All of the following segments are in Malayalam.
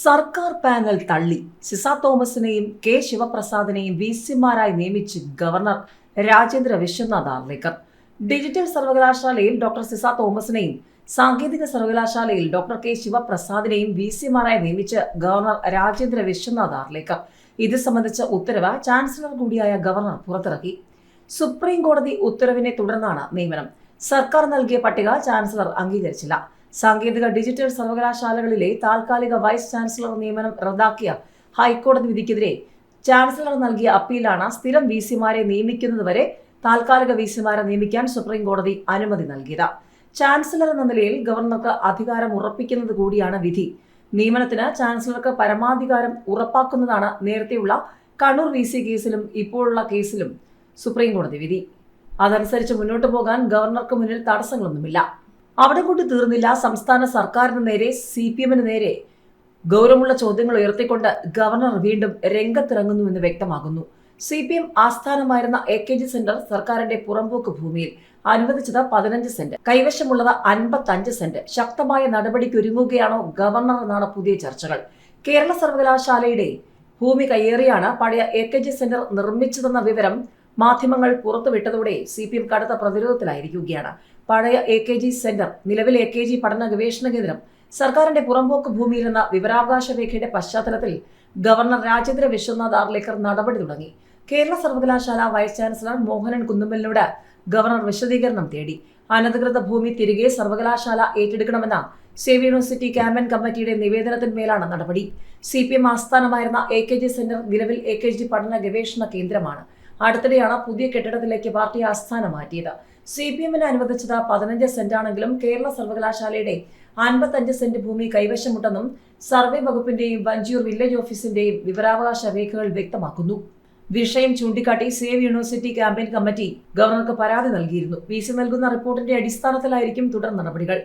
സർക്കാർ പാനൽ തള്ളി. സിസ തോമസിനെയും കെ ശിവപ്രസാദിനെയും വി സിമാരായി നിയമിച്ച് ഗവർണർ രാജേന്ദ്ര വിശ്വനാഥ് ആർലേക്കർ ഡിജിറ്റൽ സർവകലാശാലയിൽ ഡോക്ടർ സിസ തോമസിനെയും സാങ്കേതിക സർവകലാശാലയിൽ ഡോക്ടർ കെ ശിവപ്രസാദിനെയും വി സിമാരായി നിയമിച്ച് ഗവർണർ രാജേന്ദ്ര വിശ്വനാഥ് ആർലേക്കർ ഇത് സംബന്ധിച്ച ഉത്തരവ് ചാൻസലർ കൂടിയായ ഗവർണർ പുറത്തിറക്കി. സുപ്രീം കോടതി ഉത്തരവിനെ തുടർന്നാണ് നിയമനം. സർക്കാർ നൽകിയ പട്ടിക ചാൻസലർ അംഗീകരിച്ചില്ല. സാങ്കേതിക ഡിജിറ്റൽ സർവകലാശാലകളിലെ താൽക്കാലിക വൈസ് ചാൻസലർ നിയമനം റദ്ദാക്കിയ ഹൈക്കോടതി വിധിക്കെതിരെ ചാൻസലർ നൽകിയ അപ്പീലാണ് സ്ഥിരം വി സിമാരെ നിയമിക്കുന്നതുവരെ താൽക്കാലിക വി സിമാരെ നിയമിക്കാൻ സുപ്രീം കോടതി അനുമതി നൽകിയത്. ചാൻസലർ എന്ന നിലയിൽ ഗവർണർക്ക് അധികാരം ഉറപ്പിക്കുന്നത് കൂടിയാണ് വിധി. നിയമനത്തിന് ചാൻസലർക്ക് പരമാധികാരം ഉറപ്പാക്കുന്നതാണ് നേരത്തെയുള്ള കണ്ണൂർ വി സി കേസിലും ഇപ്പോഴുള്ള കേസിലും സുപ്രീം കോടതി വിധി. അതനുസരിച്ച് മുന്നോട്ട് പോകാൻ ഗവർണർക്ക് മുന്നിൽ തടസ്സങ്ങളൊന്നുമില്ല. അവിടെ കൊണ്ട് തീർന്നില്ല. സംസ്ഥാന സർക്കാരിന് നേരെ സി പി എമ്മിന് നേരെ ഗൗരവമുള്ള ചോദ്യങ്ങൾ ഉയർത്തിക്കൊണ്ട് ഗവർണർ വീണ്ടും രംഗത്തിറങ്ങുന്നുവെന്ന് വ്യക്തമാകുന്നു. സി പി എം ആസ്ഥാനമായിരുന്ന എ കെ ജി സെന്റർ സർക്കാരിന്റെ പുറമ്പോക്ക് ഭൂമിയിൽ അനുവദിച്ചത് പതിനഞ്ച് സെന്റ്. കൈവശമുള്ളത് അൻപത്തഞ്ച് സെന്റ്. ശക്തമായ നടപടിക്കൊരുങ്ങുകയാണോ ഗവർണർ എന്നാണ് പുതിയ ചർച്ചകൾ. കേരള സർവകലാശാലയുടെ ഭൂമി കയ്യേറിയാണ് പഴയ എ കെ ജി സെന്റർ നിർമ്മിച്ചതെന്ന വിവരം മാധ്യമങ്ങൾ പുറത്തുവിട്ടതോടെ സി പി എം കടുത്ത പ്രതിരോധത്തിലായിരിക്കുകയാണ്. പഴയ എ കെ ജി സെന്റർ നിലവിൽ എ കെ ജി പഠന ഗവേഷണ കേന്ദ്രം സർക്കാരിന്റെ പുറമ്പോക്ക് ഭൂമിയിൽ എന്ന വിവരാവകാശ രേഖയുടെ പശ്ചാത്തലത്തിൽ ഗവർണർ രാജേന്ദ്ര വിശ്വനാഥ് ആർലേക്കർ നടപടി തുടങ്ങി. കേരള സർവകലാശാല വൈസ് ചാൻസലർ മോഹനൻ കുന്നുമ്മലിനോട് ഗവർണർ വിശദീകരണം തേടി. അനധികൃത ഭൂമി തിരികെ സർവകലാശാല ഏറ്റെടുക്കണമെന്ന സേവ് യൂണിവേഴ്സിറ്റി ക്യാമ്പൻ കമ്മിറ്റിയുടെ നിവേദനത്തിന്മേലാണ് നടപടി. സി പി എം ആസ്ഥാനമായിരുന്ന എ കെ ജി സെന്റർ നിലവിൽ എ കെ ജി പഠന ഗവേഷണ കേന്ദ്രമാണ്. അടുത്തിടെയാണ് പുതിയ കെട്ടിടത്തിലേക്ക് പാർട്ടി ആസ്ഥാനം മാറ്റിയത് സി പി എമ്മിന് അനുവദിച്ചത് പതിനഞ്ച് സെന്റാണെങ്കിലും കേരള സർവകലാശാലയുടെ അൻപത്തഞ്ച് സെന്റ് ഭൂമി കൈവശമുണ്ടെന്നും സർവേ വകുപ്പിന്റെയും വഞ്ചിയൂർ വില്ലേജ് ഓഫീസിന്റെയും വിവരാവകാശ രേഖകൾ വ്യക്തമാക്കുന്നു. വിഷയം ചൂണ്ടിക്കാട്ടി സേവ് യൂണിവേഴ്സിറ്റി ക്യാമ്പയിൻ കമ്മിറ്റി ഗവർണർക്ക് പരാതി നൽകിയിരുന്നു. വി സി നൽകുന്ന റിപ്പോർട്ടിന്റെ അടിസ്ഥാനത്തിലായിരിക്കും തുടർ നടപടികൾ.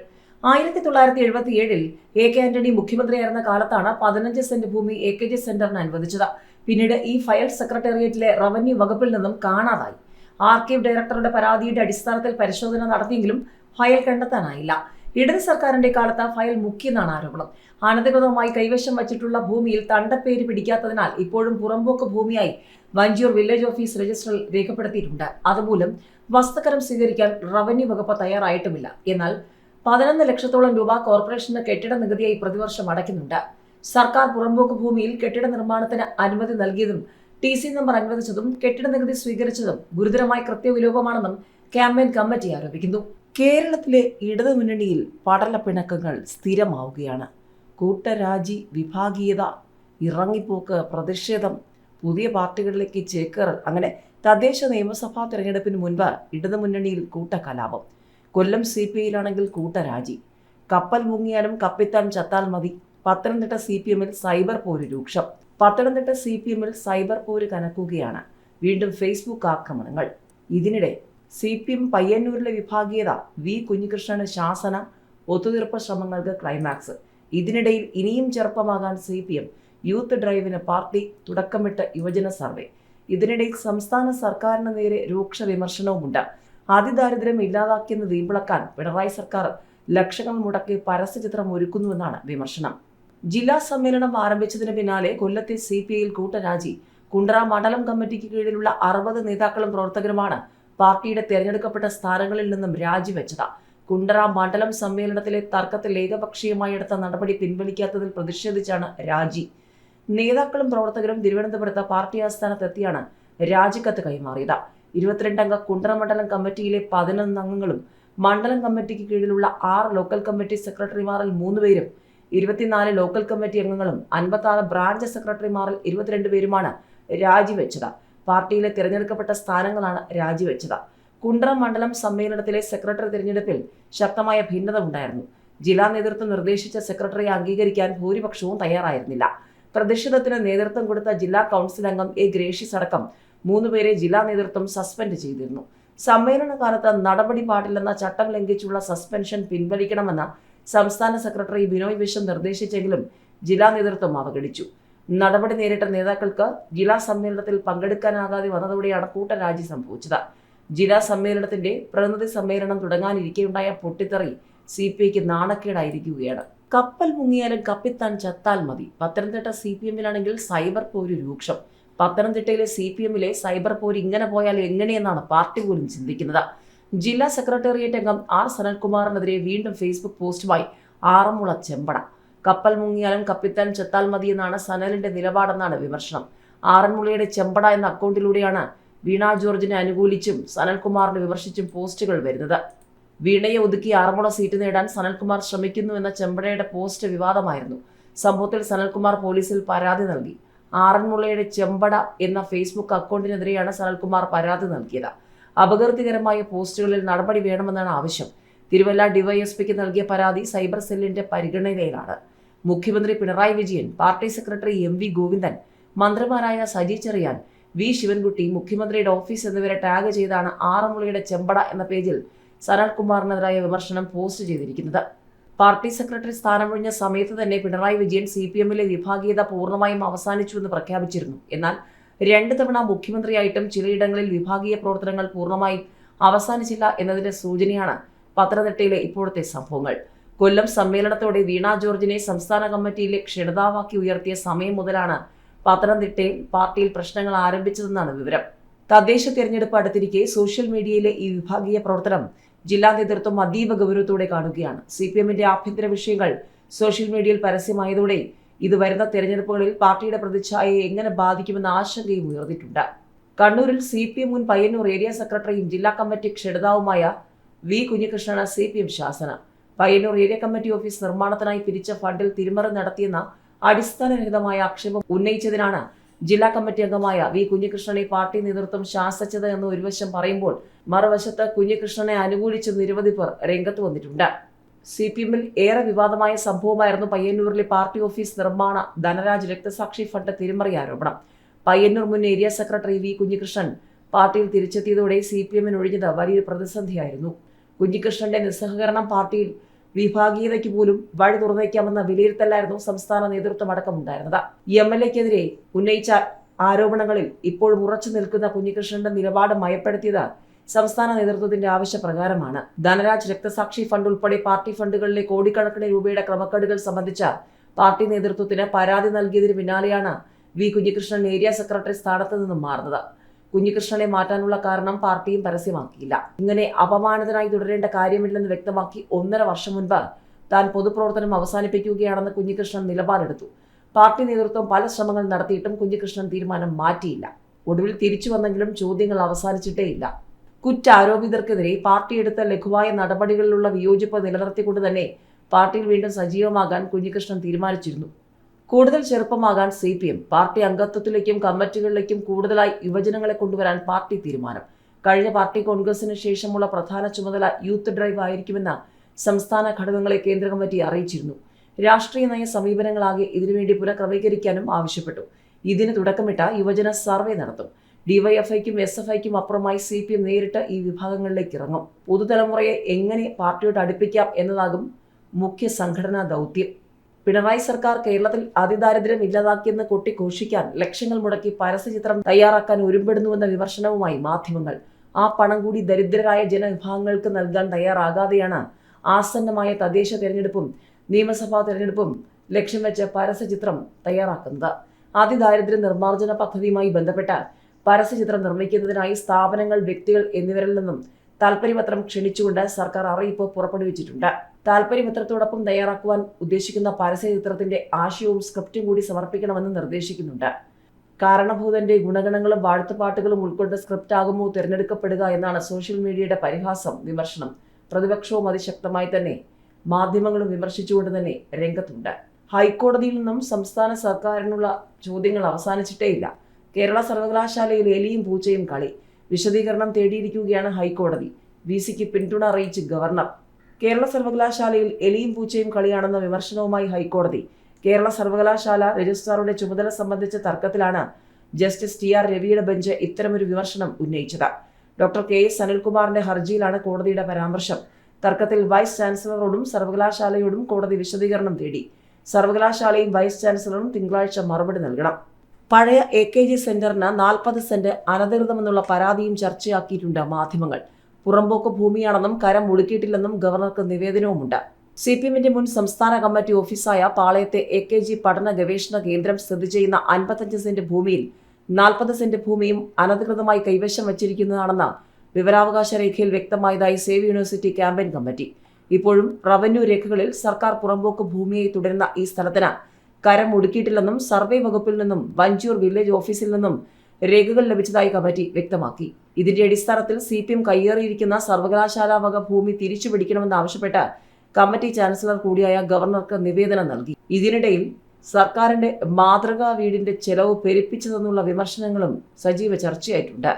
ആയിരത്തി തൊള്ളായിരത്തി എഴുപത്തി ഏഴിൽ എ കെ ആന്റണി മുഖ്യമന്ത്രിയായിരുന്ന കാലത്താണ് പതിനഞ്ച് സെന്റ് ഭൂമി എ കെ ജി സെന്ററിന് അനുവദിച്ചത്. പിന്നീട് ഈ ഫയൽ സെക്രട്ടേറിയറ്റിലെ റവന്യൂ വകുപ്പിൽ നിന്നും കാണാതായി. ആർക്കൈവ് ഡയറക്ടറുടെ പരാതിയുടെ അടിസ്ഥാനത്തിൽ പരിശോധന നടത്തിയെങ്കിലും ഫയൽ കണ്ടെത്താനായില്ല. ഇടത് സർക്കാരിന്റെ കാലത്ത് ഫയൽ മുക്കിയെന്നാണ് ആരോപണം. അനധികൃതമായി കൈവശം വച്ചിട്ടുള്ള ഭൂമിയിൽ തണ്ടപ്പേര് പിടിക്കാത്തതിനാൽ ഇപ്പോഴും പുറമ്പോക്ക് ഭൂമിയായി വഞ്ചിയൂർ വില്ലേജ് ഓഫീസ് രജിസ്റ്ററിൽ രേഖപ്പെടുത്തിയിട്ടുണ്ട്. അതുമൂലം വസ്തുക്കരം സ്വീകരിക്കാൻ റവന്യൂ വകുപ്പ് തയ്യാറായിട്ടുമില്ല. എന്നാൽ പതിനൊന്ന് ലക്ഷത്തോളം രൂപ കോർപ്പറേഷന് കെട്ടിട നികുതിയായി പ്രതിവർഷം അടയ്ക്കുന്നുണ്ട്. സർക്കാർ പുറമ്പോക്ക് ഭൂമിയിൽ കെട്ടിട നിർമ്മാണത്തിന് അനുമതി നൽകിയതും ടി സി നമ്പർ അനുവദിച്ചതും കെട്ടിട നികുതി സ്വീകരിച്ചതും ഗുരുതരമായ കൃത്യവിലോപമാണെന്നും ക്യാമ്പയിൻ കമ്മിറ്റി ആരോപിക്കുന്നു. കേരളത്തിലെ ഇടതുമുന്നണിയിൽ പടലപ്പിണക്കങ്ങൾ സ്ഥിരമാവുകയാണ്. കൂട്ടരാജി വിഭാഗീയത ഇറങ്ങിപ്പോക്ക് പ്രതിഷേധം പുതിയ പാർട്ടികളിലേക്ക് ചേക്കേറൽ അങ്ങനെ തദ്ദേശ നിയമസഭാ തെരഞ്ഞെടുപ്പിന് മുൻപ് ഇടതുമുന്നണിയിൽ കൂട്ടകലാപം കൊല്ലം സി പി ഐയിലാണെങ്കിൽ കൂട്ടരാജി. കപ്പൽ മുങ്ങിയാലും കപ്പിത്താൻ ചത്താൽ മതി. പത്തനംതിട്ട സി പി എമ്മിൽ സൈബർ പോര് രൂക്ഷം. പത്തനംതിട്ട സി പി എമ്മിൽ സൈബർ പോര് കനക്കുകയാണ്. വീണ്ടും ഫേസ്ബുക്ക് ആക്രമണങ്ങൾ. ഇതിനിടെ സി പി എം പയ്യന്നൂരിലെ വിഭാഗീയത വി കുഞ്ഞികൃഷ്ണന് ശാസന ഒത്തുതീർപ്പ് ശ്രമങ്ങൾക്ക് ക്ലൈമാക്സ്. ഇതിനിടയിൽ ഇനിയും ചെറുപ്പമാകാൻ സി പി എം യൂത്ത് ഡ്രൈവിന് പാർട്ടി തുടക്കമിട്ട യുവജന സർവേ. ഇതിനിടയിൽ സംസ്ഥാന സർക്കാരിന് നേരെ രൂക്ഷ വിമർശനവുമുണ്ട്. അതിദാരിദ്ര്യം ഇല്ലാതാക്കിയെന്ന് വീമ്പിളക്കാൻ പിണറായി സർക്കാർ ലക്ഷങ്ങൾ മുടക്കി പരസ്യചിത്രം ഒരുക്കുന്നുവെന്നാണ് വിമർശനം. ജില്ലാ സമ്മേളനം ആരംഭിച്ചതിന് പിന്നാലെ കൊല്ലത്തെ സി പി ഐയിൽ കൂട്ടരാജി. കുണ്ടറ മണ്ഡലം കമ്മിറ്റിക്ക് കീഴിലുള്ള അറുപത് നേതാക്കളും പ്രവർത്തകരുമാണ് പാർട്ടിയുടെ തെരഞ്ഞെടുക്കപ്പെട്ട സ്ഥാനങ്ങളിൽ നിന്നും രാജിവെച്ചത്. കുണ്ടറ മണ്ഡലം സമ്മേളനത്തിലെ തർക്കത്തിൽ ഏകപക്ഷീയമായി എടുത്ത നടപടി പിൻവലിക്കാത്തതിൽ പ്രതിഷേധിച്ചാണ് രാജി. നേതാക്കളും പ്രവർത്തകരും തിരുവനന്തപുരത്ത് പാർട്ടി ആസ്ഥാനത്തെത്തിയാണ് രാജിക്കത്ത് കൈമാറിയത്. ഇരുപത്തിരണ്ടംഗ കുണ്ടറ മണ്ഡലം കമ്മിറ്റിയിലെ പതിനൊന്ന് അംഗങ്ങളും മണ്ഡലം കമ്മിറ്റിക്ക് കീഴിലുള്ള ആറ് ലോക്കൽ കമ്മിറ്റി സെക്രട്ടറിമാരിൽ മൂന്നുപേരും ഇരുപത്തിനാല് ലോക്കൽ കമ്മിറ്റി അംഗങ്ങളും അൻപത്തി ആറ് ബ്രാഞ്ച് സെക്രട്ടറിമാരിൽ ഇരുപത്തിരണ്ട് പേരുമാണ് രാജിവെച്ചത്. പാർട്ടിയിലെ തിരഞ്ഞെടുക്കപ്പെട്ട സ്ഥാനങ്ങളാണ് രാജിവെച്ചത്. കുണ്ട്ര മണ്ഡലം സമ്മേളനത്തിലെ സെക്രട്ടറി തിരഞ്ഞെടുപ്പിൽ ശക്തമായ ഭിന്നത ഉണ്ടായിരുന്നു. ജില്ലാ നേതൃത്വം നിർദ്ദേശിച്ച സെക്രട്ടറിയെ അംഗീകരിക്കാൻ ഭൂരിപക്ഷവും തയ്യാറായിരുന്നില്ല. പ്രതിഷേധത്തിന് നേതൃത്വം കൊടുത്ത ജില്ലാ കൗൺസിൽ അംഗം എ ഗ്രേഷ്യസ് അടക്കം മൂന്നുപേരെ ജില്ലാ നേതൃത്വം സസ്പെൻഡ് ചെയ്തിരുന്നു. സമ്മേളന കാലത്ത് നടപടി പാടില്ലെന്ന ചട്ടം ലംഘിച്ചുള്ള സസ്പെൻഷൻ പിൻവലിക്കണമെന്ന സംസ്ഥാന സെക്രട്ടറി ബിനോയ് വിശ്വം നിർദ്ദേശിച്ചെങ്കിലും ജില്ലാ നേതൃത്വം അവഗണിച്ചു. നടപടി നേരിട്ട നേതാക്കൾക്ക് ജില്ലാ സമ്മേളനത്തിൽ പങ്കെടുക്കാനാകാതെ വന്നതോടെയാണ് കൂട്ടരാജി സംഭവിച്ചത്. ജില്ലാ സമ്മേളനത്തിന്റെ പ്രതിനിധി സമ്മേളനം തുടങ്ങാനിരിക്കെയുണ്ടായ പൊട്ടിത്തെറി സി പി ഐക്ക് നാണക്കേടായിരിക്കുകയാണ്. കപ്പൽ മുങ്ങിയാലും കപ്പിത്താൻ ചത്താൽ മതി. പത്തനംതിട്ട സി പി എമ്മിലാണെങ്കിൽ സൈബർ പോര് രൂക്ഷം. പത്തനംതിട്ടയിലെ സി പി എമ്മിലെ സൈബർ പോര് ഇങ്ങനെ പോയാൽ എങ്ങനെയെന്നാണ് പാർട്ടി പോലും ചിന്തിക്കുന്നത്. ജില്ലാ സെക്രട്ടേറിയറ്റ് അംഗം ആർ സനൽകുമാറിനെതിരെ വീണ്ടും ഫേസ്ബുക്ക് പോസ്റ്റുമായി ആറന്മുള ചെമ്പട. കപ്പൽ മുങ്ങിയാലും കപ്പിത്താൻ ചെത്താൽ മതിയെന്നാണ് സനലിന്റെ നിലപാടെന്നാണ് വിമർശനം. ആറന്മുളയുടെ ചെമ്പട എന്ന അക്കൗണ്ടിലൂടെയാണ് വീണ ജോർജിനെ അനുകൂലിച്ചും സനൽകുമാറിനെ വിമർശിച്ചും പോസ്റ്റുകൾ വരുന്നത്. വീണയെ ഒതുക്കി ആറന്മുള സീറ്റ് നേടാൻ സനൽകുമാർ ശ്രമിക്കുന്നു എന്ന ചെമ്പടയുടെ പോസ്റ്റ് വിവാദമായിരുന്നു. സംഭവത്തിൽ സനൽകുമാർ പോലീസിൽ പരാതി നൽകി. ആറന്മുളയുടെ ചെമ്പട എന്ന ഫേസ്ബുക്ക് അക്കൗണ്ടിനെതിരെയാണ് സനൽകുമാർ പരാതി നൽകിയത്. അപകീർത്തികരമായ പോസ്റ്റുകളിൽ നടപടി വേണമെന്നാണ് ആവശ്യം. തിരുവല്ല ഡിവൈഎസ്പിക്ക് നൽകിയ പരാതി സൈബർ സെല്ലിന്റെ പരിഗണനയിലാണ്. മുഖ്യമന്ത്രി Pinarayi Vijayan party secretary M V Govindan മന്ത്രിമാരായ സജി ചെറിയാൻ വി ശിവൻകുട്ടി മുഖ്യമന്ത്രിയുടെ ഓഫീസ് എന്നിവരെ ടാഗ് ചെയ്താണ് ആറന്മുളയുടെ ചെമ്പട എന്ന പേജിൽ സനൽകുമാറിനെതിരായ വിമർശനം പോസ്റ്റ് ചെയ്തിരിക്കുന്നത്. പാർട്ടി സെക്രട്ടറി സ്ഥാനമൊഴിഞ്ഞ സമയത്ത് തന്നെ പിണറായി വിജയൻ സി പി എമ്മിലെ വിഭാഗീയത പൂർണമായും അവസാനിച്ചുവെന്ന് പ്രഖ്യാപിച്ചിരുന്നു. എന്നാൽ രണ്ട് തവണ മുഖ്യമന്ത്രിയായിട്ടും ചിലയിടങ്ങളിൽ വിഭാഗീയ പ്രവർത്തനങ്ങൾ പൂർണമായും അവസാനിച്ചില്ല എന്നതിന്റെ സൂചനയാണ് പത്തനംതിട്ടയിലെ ഇപ്പോഴത്തെ സംഭവങ്ങൾ. കൊല്ലം സമ്മേളനത്തോടെ വീണാ ജോർജിനെ സംസ്ഥാന കമ്മിറ്റിയിലെ ക്ഷണിതാവാക്കി ഉയർത്തിയ സമയം മുതലാണ് പത്തനംതിട്ടയിൽ പാർട്ടിയിൽ പ്രശ്നങ്ങൾ ആരംഭിച്ചതെന്നാണ് വിവരം. തദ്ദേശ തെരഞ്ഞെടുപ്പ് അടുത്തിരിക്കെ സോഷ്യൽ മീഡിയയിലെ ഈ വിഭാഗീയ പ്രവർത്തനം ജില്ലാ നേതൃത്വം അതീവ ഗൗരവത്തോടെ കാണുകയാണ്. സി പി എമ്മിന്റെ ആഭ്യന്തര വിഷയങ്ങൾ സോഷ്യൽ മീഡിയയിൽ പരസ്യമായതോടെ ഇത് വരുന്ന തെരഞ്ഞെടുപ്പുകളിൽ പാർട്ടിയുടെ പ്രതിച്ഛായയെ എങ്ങനെ ബാധിക്കുമെന്ന ആശങ്കയും ഉയർന്നിട്ടുണ്ട്. കണ്ണൂരിൽ സി പി എം മുൻ പയ്യന്നൂർ ഏരിയ സെക്രട്ടറിയും ജില്ലാ കമ്മിറ്റി ക്ഷണിതാവുമായ വി കുഞ്ഞികൃഷ്ണന് സി പി എം ശാസന. പയ്യന്നൂർ ഏരിയ കമ്മിറ്റി ഓഫീസ് നിർമ്മാണത്തിനായി പിരിച്ച ഫണ്ടിൽ തിരിമറി നടത്തിയെന്ന അടിസ്ഥാനരഹിതമായ ആക്ഷേപം ഉന്നയിച്ചതിനാണ് ജില്ലാ കമ്മിറ്റി അംഗമായ വി കുഞ്ഞികൃഷ്ണനെ പാർട്ടി നേതൃത്വം ശാസിച്ചത് എന്ന് ഒരു വശം പറയുമ്പോൾ മറുവശത്ത് കുഞ്ഞികൃഷ്ണനെ അനുകൂലിച്ച് നിരവധി പേർ രംഗത്ത് വന്നിട്ടുണ്ട്. സി പി എമ്മിൽ ഏറെ വിവാദമായ സംഭവമായിരുന്നു പയ്യന്നൂരിലെ പാർട്ടി ഓഫീസ് നിർമ്മാണ ധനരാജ് രക്തസാക്ഷി ഫണ്ട് തിരിമറി ആരോപണം പയ്യന്നൂർ മുൻ ഏരിയ സെക്രട്ടറി വി കുഞ്ഞികൃഷ്ണൻ പാർട്ടിയിൽ തിരിച്ചെത്തിയതോടെ സി പി എമ്മിന് ഒഴിഞ്ഞത് വലിയൊരു പ്രതിസന്ധിയായിരുന്നു. കുഞ്ഞികൃഷ്ണന്റെ നിസ്സഹകരണം പാർട്ടിയിൽ വിഭാഗീയതയ്ക്ക് പോലും വഴി തുറന്നേക്കാമെന്ന വിലയിരുത്തലായിരുന്നു സംസ്ഥാന നേതൃത്വം അടക്കമുണ്ടായിരുന്നത്. എം എൽ എക്കെതിരെ ഉന്നയിച്ച ആരോപണങ്ങളിൽ ഇപ്പോൾ ഉറച്ചു നിൽക്കുന്ന കുഞ്ഞികൃഷ്ണന്റെ നിലപാട് മയപ്പെടുത്തിയത് സംസ്ഥാന നേതൃത്വത്തിന്റെ ആവശ്യപ്രകാരമാണ്. ധനരാജ് രക്തസാക്ഷി ഫണ്ട് ഉൾപ്പെടെ പാർട്ടി ഫണ്ടുകളിലെ കോടിക്കണക്കിന് രൂപയുടെ ക്രമക്കേടുകൾ സംബന്ധിച്ച പാർട്ടി നേതൃത്വത്തിന് പരാതി നൽകിയതിന് പിന്നാലെയാണ് വി. കുഞ്ഞികൃഷ്ണൻ ഏരിയ സെക്രട്ടറി സ്ഥാനത്ത് നിന്നും മാറുന്നത്. കുഞ്ഞികൃഷ്ണനെ മാറ്റാനുള്ള കാരണം പാർട്ടിയും പരസ്യമാക്കിയില്ല. ഇങ്ങനെ അപമാനിതനായി തുടരേണ്ട കാര്യമില്ലെന്ന് വ്യക്തമാക്കി ഒന്നര വർഷം മുൻപ് താൻ പൊതുപ്രവർത്തനം അവസാനിപ്പിക്കുകയാണെന്ന് കുഞ്ഞികൃഷ്ണൻ നിലപാടെടുത്തു. പാർട്ടി നേതൃത്വം പല ശ്രമങ്ങൾ നടത്തിയിട്ടും കുഞ്ഞികൃഷ്ണൻ തീരുമാനം മാറ്റിയില്ല. ഒടുവിൽ തിരിച്ചു വന്നെങ്കിലും ചോദ്യങ്ങൾ അവസാനിച്ചിട്ടേയില്ല. കുറ്റാരോപിതർക്കെതിരെ പാർട്ടി എടുത്ത ലഘുവായ നടപടികളിലുള്ള വിയോജിപ്പ് നിലനിർത്തിക്കൊണ്ട് തന്നെ പാർട്ടിയിൽ വീണ്ടും സജീവമാകാൻ കുഞ്ഞികൃഷ്ണൻ തീരുമാനിച്ചിരുന്നു. കൂടുതൽ ചെറുപ്പമാകാൻ സി പി എം പാർട്ടി അംഗത്വത്തിലേക്കും കമ്മിറ്റികളിലേക്കും കൂടുതലായി യുവജനങ്ങളെ കൊണ്ടുവരാൻ പാർട്ടി തീരുമാനം. കഴിഞ്ഞ പാർട്ടി കോൺഗ്രസിന് ശേഷമുള്ള പ്രധാന ചുമതല യൂത്ത് ഡ്രൈവ് ആയിരിക്കുമെന്ന സംസ്ഥാന ഘടകങ്ങളെ കേന്ദ്ര കമ്മിറ്റി അറിയിച്ചിരുന്നു. രാഷ്ട്രീയ നയ സമീപനങ്ങളാകെ ഇതിനുവേണ്ടി പുനഃക്രമീകരിക്കാനും ആവശ്യപ്പെട്ടു. ഇതിന് തുടക്കമിട്ട യുവജന സർവേ നടത്തും. ഡിവൈഎഫ്ഐക്കും എസ് എഫ് ഐക്കും അപ്പുറമായി സി പി എം നേരിട്ട് ഈ വിഭാഗങ്ങളിലേക്ക് ഇറങ്ങും. പുതുതലമുറയെ എങ്ങനെ പാർട്ടിയോട് അടുപ്പിക്കാം എന്നതാകും മുഖ്യ സംഘടനാ ദൗത്യം. പിണറായി സർക്കാർ കേരളത്തിൽ അതിദാരിദ്ര്യം ഇല്ലാതാക്കിയെന്ന് കൊട്ടിഘോഷിക്കാൻ ലക്ഷങ്ങൾ മുടക്കി പരസ്യചിത്രം തയ്യാറാക്കാൻ ഒരുമ്പെടുന്നുവെന്ന വിമർശനവുമായി മാധ്യമങ്ങൾ. ആ പണം കൂടി ദരിദ്രരായ ജനവിഭാഗങ്ങൾക്ക് നൽകാൻ തയ്യാറാകാതെയാണ് ആസന്നമായ തദ്ദേശ തെരഞ്ഞെടുപ്പും നിയമസഭാ തെരഞ്ഞെടുപ്പും ലക്ഷ്യം വെച്ച് പരസ്യചിത്രം തയ്യാറാക്കുന്നത്. അതിദാരിദ്ര്യ നിർമ്മാർജന പദ്ധതിയുമായി ബന്ധപ്പെട്ട് പരസ്യചിത്രം നിർമ്മിക്കുന്നതിനായി സ്ഥാപനങ്ങൾ വ്യക്തികൾ എന്നിവരിൽ നിന്നും താൽപര്യപത്രം ക്ഷണിച്ചുകൊണ്ട് സർക്കാർ അറിയിപ്പ് പുറപ്പെടുവിച്ചിട്ടുണ്ട്. താൽപര്യപത്രത്തോടൊപ്പം തയ്യാറാക്കുവാൻ ഉദ്ദേശിക്കുന്ന പരസ്യചിത്രത്തിന്റെ ആശയവും സ്ക്രിപ്റ്റും കൂടി സമർപ്പിക്കണമെന്ന് നിർദ്ദേശിക്കുന്നുണ്ട്. കാരണഭൂതന്റെ ഗുണഗണങ്ങളും വാഴ്ത്തുപാട്ടുകളും ഉൾക്കൊണ്ട് സ്ക്രിപ്റ്റ് ആകുമോ തിരഞ്ഞെടുക്കപ്പെടുക എന്നാണ് സോഷ്യൽ മീഡിയയുടെ പരിഹാസം വിമർശനം. പ്രതിപക്ഷവും അതിശക്തമായി തന്നെ മാധ്യമങ്ങളും വിമർശിച്ചുകൊണ്ട് തന്നെ രംഗത്തുണ്ട്. ഹൈക്കോടതിയിൽ നിന്നും സംസ്ഥാന സർക്കാരിനുള്ള ചോദ്യങ്ങൾ അവസാനിച്ചിട്ടേയില്ല കേരള സർവകലാശാലയിൽ എലിയും പൂച്ചയും കളി. വിശദീകരണം തേടിയിരിക്കുകയാണ് ഹൈക്കോടതി. വി സിക്ക് പിന്തുണ അറിയിച്ച് ഗവർണർ. കേരള സർവകലാശാലയിൽ എലിയും പൂച്ചയും കളിയാണെന്ന വിമർശനവുമായി ഹൈക്കോടതി. കേരള സർവകലാശാല രജിസ്ട്രാറുടെ ചുമതല സംബന്ധിച്ച തർക്കത്തിലാണ് ജസ്റ്റിസ് ടി ആർ രവിയുടെ ബെഞ്ച് ഇത്തരമൊരു വിമർശനം ഉന്നയിച്ചത്. ഡോക്ടർ കെ എസ് അനിൽകുമാറിന്റെ ഹർജിയിലാണ് കോടതിയുടെ പരാമർശം. തർക്കത്തിൽ വൈസ് ചാൻസലറോടും സർവകലാശാലയോടും കോടതി വിശദീകരണം തേടി. സർവകലാശാലയും വൈസ് ചാൻസലറും തിങ്കളാഴ്ച മറുപടി നൽകണം. പഴയ എ കെ ജി സെന്ററിന് നാൽപ്പത് സെന്റ് അനധികൃതമെന്നുള്ള പരാതിയും ചർച്ചയാക്കിയിട്ടുണ്ട് മാധ്യമങ്ങൾ. പുറമ്പോക്ക് ഭൂമിയാണെന്നും കരം മുടുക്കിയിട്ടില്ലെന്നും ഗവർണർക്ക് നിവേദനവുമുണ്ട്. സി പി എമ്മിന്റെ മുൻ സംസ്ഥാന കമ്മിറ്റി ഓഫീസായ പാളയത്തെ എ കെ ജി പഠന ഗവേഷണ കേന്ദ്രം സ്ഥിതി ചെയ്യുന്ന അൻപത്തഞ്ച് സെന്റ് ഭൂമിയിൽ നാൽപ്പത് സെന്റ് ഭൂമിയും അനധികൃതമായി കൈവശം വച്ചിരിക്കുന്നതാണെന്ന് വിവരാവകാശ രേഖയിൽ വ്യക്തമായതായി സേവ് യൂണിവേഴ്സിറ്റി ക്യാമ്പയിൻ കമ്മിറ്റി. ഇപ്പോഴും റവന്യൂ രേഖകളിൽ സർക്കാർ പുറമ്പോക്ക് ഭൂമിയായി തുടരുന്ന ഈ സ്ഥലത്തിന് കരം ഒടുക്കിയിട്ടില്ലെന്നും സർവേ വകുപ്പിൽ നിന്നും വഞ്ചൂർ വില്ലേജ് ഓഫീസിൽ നിന്നും രേഖകൾ ലഭിച്ചതായി കമ്മിറ്റി വ്യക്തമാക്കി. ഇതിന്റെ അടിസ്ഥാനത്തിൽ സി പി എം കയ്യേറിയിരിക്കുന്ന സർവകലാശാല വക ഭൂമി തിരിച്ചുപിടിക്കണമെന്നാവശ്യപ്പെട്ട് കമ്മിറ്റി ചാൻസലർ കൂടിയായ ഗവർണർക്ക് നിവേദനം നൽകി. ഇതിനിടയിൽ സർക്കാരിന്റെ മാതൃകാ വീടിന്റെ ചെലവ് പെരുപ്പിച്ചതെന്നുള്ള വിമർശനങ്ങളും സജീവ ചർച്ചയായിട്ടുണ്ട്.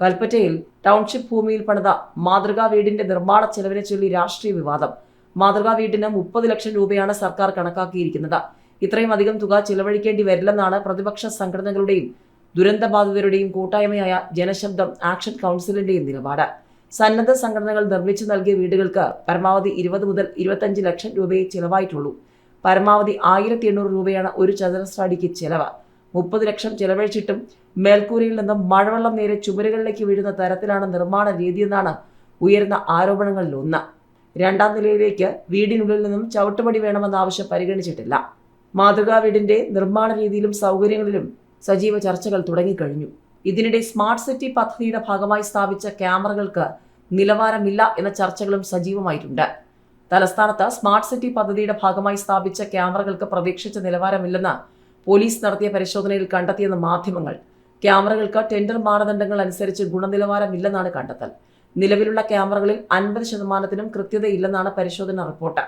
കൽപ്പറ്റയിൽ ടൗൺഷിപ്പ് ഭൂമിയിൽ പണിത മാതൃകാ വീടിന്റെ നിർമ്മാണ ചെലവിനെ ചൊല്ലി രാഷ്ട്രീയ വിവാദം. മാതൃകാ വീടിന് മുപ്പത് ലക്ഷം രൂപയാണ് സർക്കാർ കണക്കാക്കിയിരിക്കുന്നത്. ഇത്രയും അധികം തുക ചിലവഴിക്കേണ്ടി വരില്ലെന്നാണ് പ്രതിപക്ഷ സംഘടനകളുടെയും ദുരന്തബാധിതരുടെയും കൂട്ടായ്മയായ ജനശബ്ദം ആക്ഷൻ കൗൺസിലിന്റെയും നിലപാട്. സന്നദ്ധ സംഘടനകൾ നിർമ്മിച്ചു നൽകിയ വീടുകൾക്ക് പരമാവധി ഇരുപത് മുതൽ ഇരുപത്തഞ്ച് ലക്ഷം രൂപയെ ചിലവായിട്ടുള്ളൂ. പരമാവധി ആയിരത്തി എണ്ണൂറ് രൂപയാണ് ഒരു ചതുരശ്ര അടിക്ക് ചെലവ്. മുപ്പത് ലക്ഷം ചെലവഴിച്ചിട്ടും മേൽക്കൂരയിൽ നിന്നും മഴവെള്ളം നേരെ ചുമരുകളിലേക്ക് വീഴുന്ന തരത്തിലാണ് നിർമ്മാണ രീതിയെന്നാണ് ഉയർന്ന ആരോപണങ്ങളിൽ ഒന്ന് രണ്ടാം നിലയിലേക്ക് വീടിനുള്ളിൽ നിന്നും ചവിട്ടുപടി വേണമെന്ന ആവശ്യം പരിഗണിച്ചിട്ടില്ല. മാതൃകാ വീടിന്റെ നിർമ്മാണ രീതിയിലും സൗകര്യങ്ങളിലും സജീവ ചർച്ചകൾ തുടങ്ങിക്കഴിഞ്ഞു. ഇതിനിടെ സ്മാർട്ട് സിറ്റി പദ്ധതിയുടെ ഭാഗമായി സ്ഥാപിച്ച ക്യാമറകൾക്ക് നിലവാരമില്ല എന്ന ചർച്ചകളും സജീവമായിട്ടുണ്ട്. തലസ്ഥാനത്ത് സ്മാർട്ട് സിറ്റി പദ്ധതിയുടെ ഭാഗമായി സ്ഥാപിച്ച ക്യാമറകൾക്ക് പ്രതീക്ഷിച്ച നിലവാരമില്ലെന്ന് പോലീസ് നടത്തിയ പരിശോധനയിൽ കണ്ടെത്തിയെന്ന് മാധ്യമങ്ങൾ ക്യാമറകൾക്ക് ടെൻഡർ മാനദണ്ഡങ്ങൾ അനുസരിച്ച് ഗുണനിലവാരമില്ലെന്നാണ് കണ്ടെത്തൽ. നിലവിലുള്ള ക്യാമറകളിൽ അൻപത് ശതമാനത്തിനും കൃത്യതയില്ലെന്നാണ് പരിശോധന report.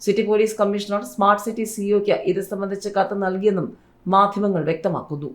City police commissioner smart city സിഇഒയ്ക്ക് ഇത് സംബന്ധിച്ച് കത്ത് നൽകിയെന്നും മാധ്യമങ്ങൾ വ്യക്തമാക്കുന്നു.